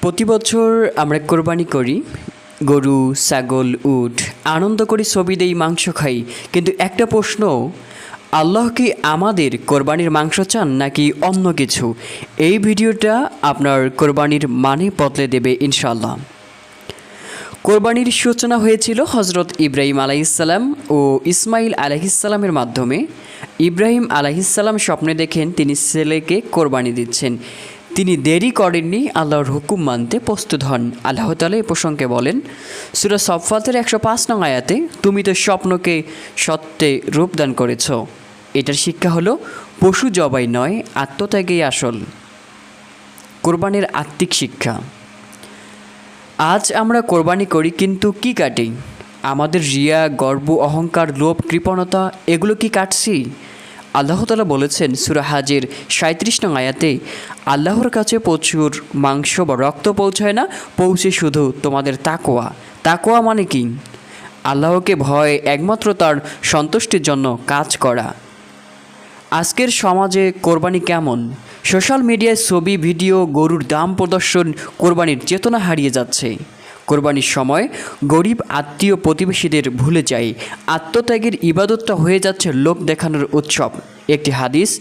প্রতি বছর আমরা কোরবানি করি, গরু, ছাগল, উট, আনন্দ করে, ছবি দেই, মাংস খাই। কিন্তু একটা প্রশ্ন, আল্লাহ কি আমাদের কোরবানির মাংস চান নাকি অন্য কিছু? এই ভিডিওটা আপনার কোরবানির মানে বদলে দেবে ইনশাল্লাহ কোরবানির সূচনা হয়েছিল হজরত ইব্রাহিম আলাইসাল্লাম ও ইসমাইল আলাইসাল্লামের মাধ্যমে। ইব্রাহিম আলাইসাল্লাম স্বপ্নে দেখেন তিনি ছেলেকে কোরবানি দিচ্ছেন। তিনি দেরি করেননি আল্লাহর হুকুম মানতে প্রস্তুত হন। আল্লাহ তালা এ প্রসঙ্গে বলেন, সুরা সফাতের একশো পাঁচ নং আয়াতে, তুমি তো স্বপ্নকে সত্যে রূপদান করেছ। এটার শিক্ষা হলো, পশু জবাই নয়, আত্মত্যাগেই আসল। কোরবানির আত্মিক শিক্ষা। আজ আমরা কোরবানি করি, কিন্তু কি কাটি? আমাদের রিয়া, গর্ব, অহংকার, লোভ, কৃপণতা, এগুলো কি কাটছি? আল্লাহ তালা বলেছেন, সুরা হাজের সাঁত্রিশ নং আয়াতে, আল্লাহর কাছে প্রচুর মাংস বা রক্ত পৌঁছায় না, পৌঁছে শুধু তোমাদের তাকোয়া তাকোয়া মানে কি? আল্লাহকে ভয় একমাত্র তার সন্তুষ্টির জন্য কাজ করা। আজকের সমাজে কোরবানি কেমন? সোশ্যাল মিডিয়ায় ছবি, ভিডিও, গরুর দাম প্রদর্শন, কোরবানির চেতনা হারিয়ে যাচ্ছে। কোরবানির সময় গরিব আত্মীয় প্রতিবেশীদের ভুলে যায় আত্মত্যাগের ইবাদতটা হয়ে যাচ্ছে লোক দেখানোর উৎসব। একটি হাদিস,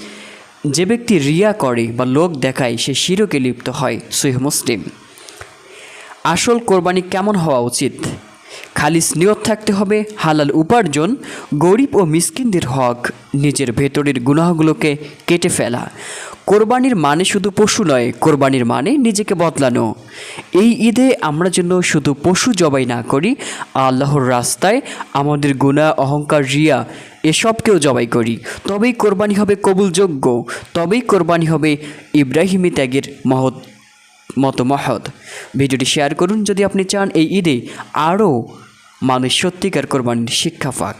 যে ব্যক্তি রিয়া করে বা লোক দেখায়, সে শিরকে লিপ্ত হয়। সুহ মুসলিম। আসল কোরবানি কেমন হওয়া উচিত? খালি নিয়ত থাকতে হবে, হালাল উপার্জন, গরিব ও মিসকিনদের হক, নিজের ভেতরের গুনাহগুলোকে কেটে ফেলা। কোরবানির মানে শুধু পশু নয়, কোরবানির মানে নিজেকে বদলানো। এই ঈদে আমরা যেন শুধু পশু জবাই না করি, আল্লাহর রাস্তায় আমাদের গুণা অহংকার, রিয়া এসবকেও জবাই করি। তবেই কোরবানি হবে কবুলযোগ্য, তবেই কোরবানি হবে ইব্রাহিমী ত্যাগের মহৎ মতো মহৎ ভিডিওটি শেয়ার করুন যদি আপনি চান এই ঈদে আরও মানুষ সত্যিকার কোরবানির শিক্ষা পাক।